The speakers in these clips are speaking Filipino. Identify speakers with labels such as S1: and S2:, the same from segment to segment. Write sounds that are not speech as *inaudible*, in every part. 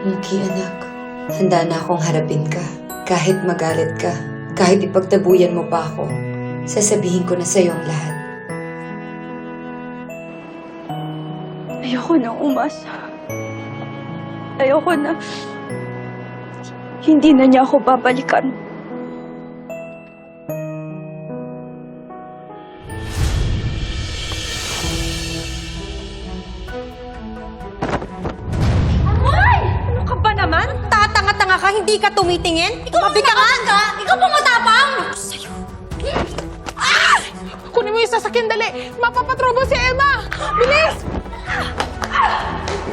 S1: Yuki, anak. Handa na akong harapin ka. Kahit magalit ka, kahit ipagtabuyan mo pa ako, sasabihin ko na sa'yo ang lahat.
S2: Ayoko na umasa. Ayoko na. Hindi na niya ako babalikan.
S3: Hindi ka tumitingin? Ikaw Mabi ka nga! Ikaw pa matapang! Sa'yo.
S4: Kunin mo yung sasakyan, dali! Mapapatrobo si Emma! Bilis!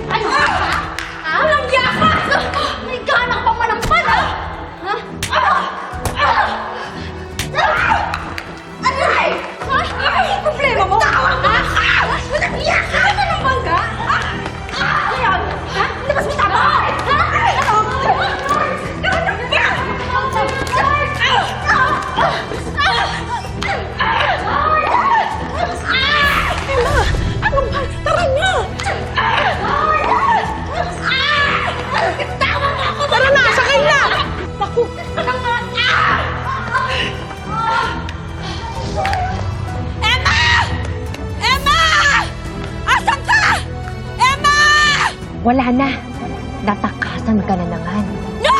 S3: Ano ka? Ha? Walang yakas!
S5: Wala na. Natakasan ka na naman.
S3: No!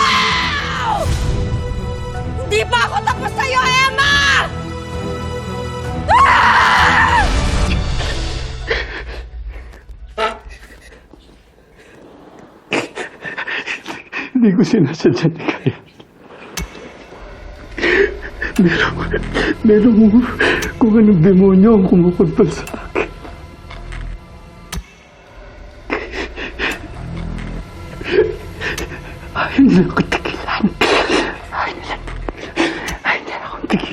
S3: Hindi pa ako tapos sa'yo, Emma! Ah!
S6: Hindi ko sinasadya ni Kaya. Merong, merong kung anong demonyo ang kumukontrol sa akin.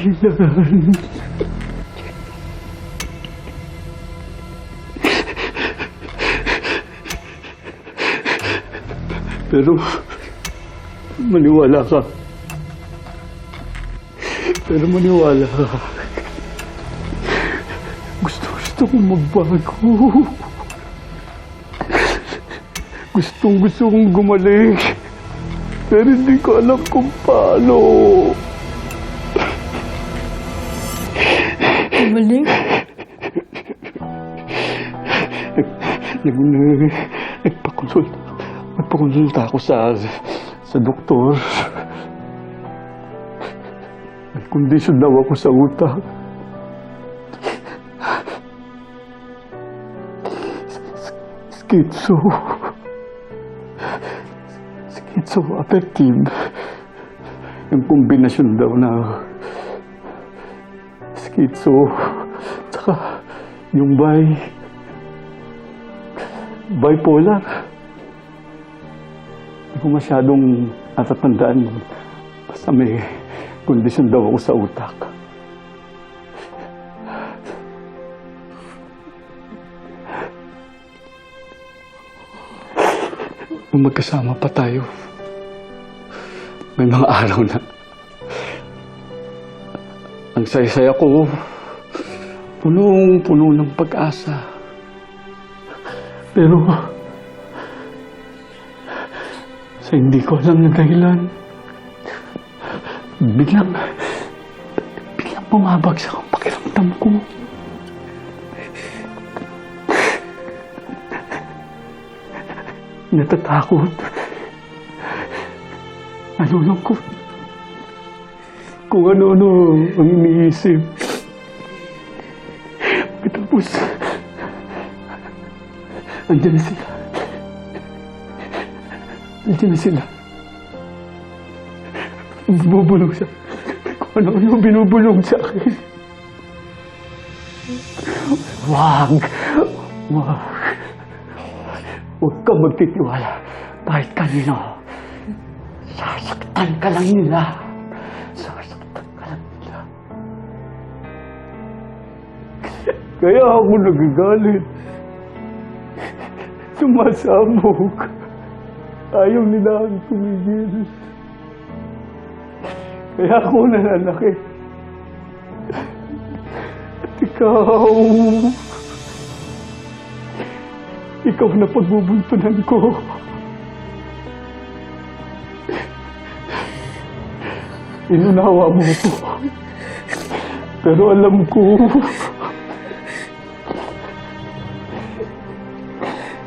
S6: Tigilan. *laughs* Pero, maniwala ka. Pero maniwala ka. Gusto, gusto kong magbago. Gustong gusto kong gumaling. Pero hindi ko alam kung paano.
S2: Gumaling?
S6: Nag, nag, nagpakonsulta. Nagpakonsulta ako sa, sa doktor. May kondisyon daw ako sa utak. Schizo. Schizoaffective. Yung kombinasyon daw na schizo tsaka yung bi bipolar. Hindi ko masyadong natatandaan. Basta may kondisyon daw ako sa utak. Nung magkasama pa tayo, may mga araw na ang saya-saya ko, punong-puno ng pag-asa. Pero, sa hindi ko alam na dahilan, biglang, biglang bumabagsak ang pakiramdam ko. Natatakot. Nalulungkot. Kung ano-ano ang iniisip. Tapos, andyan na sila. Andyan na sila. Bubulong siya. Kung ano-ano binubulong sa akin. Wag! Wag! Huwag kang magtitiwala kahit kanino. Sasaktan ka lang nila. Kaya ako nagigalit. Sumasabog. Ayaw nila akong tumigil. Kaya ako nananaki. At ikaw... Ikaw na pagbubuntunan ko. Inunawa mo ko. Pero alam ko...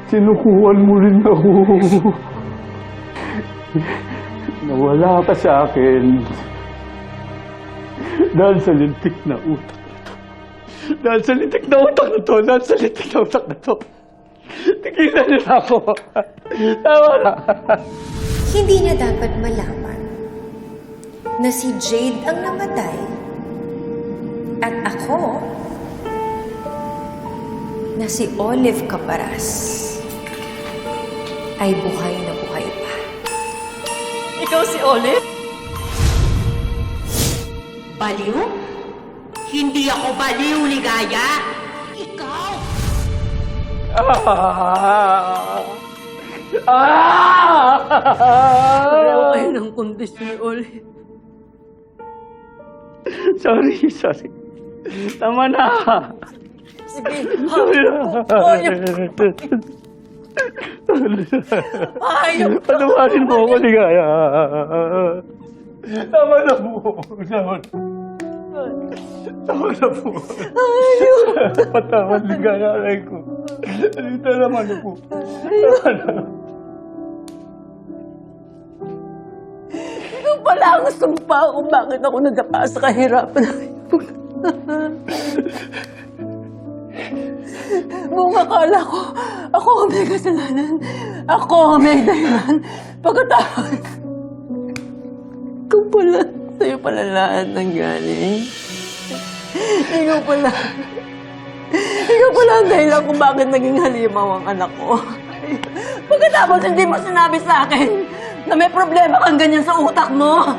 S6: sinukuhan mo rin ako. Nawala ka sa akin. Dahil sa lintik na utak na to. Dahil sa lintik na utak na to. Dahil sa lintik na utak na to. Tigilan niyo na ako. Tama na.
S7: Hindi niya dapat malaman na si Jade ang namatay at ako na si Olive Caparas ay buhay na buhay pa.
S2: Ikaw si Olive?
S3: Baliw? Hindi ako baliw, Ligaya. Ikaw!
S2: Pareho kayo ng kondisyon ni Olive.
S6: Sorry, sorry. Tama na.
S2: Sige,
S6: Sorry na. *laughs*
S2: hayop!
S6: Patawarin mo ako, ligaya. Tama na po. Tama na. Tama na po. Patawad, ligaya. Aray ko. Alita naman na po. Tama na.
S2: Ikaw pala ang sumpa kung bakit ako nadapa sa kahirapan. Buong akala ko, ako ang may kasalanan. Ako ang may dahilan. Pagkatapos, ikaw pala, sa'yo pala lahat ng galing. Ikaw pala, ikaw pala ang dahilan kung bakit naging halimaw ang anak ko. Pagkatapos hindi mo sinabi sa akin na may problema kang ganyan sa utak mo.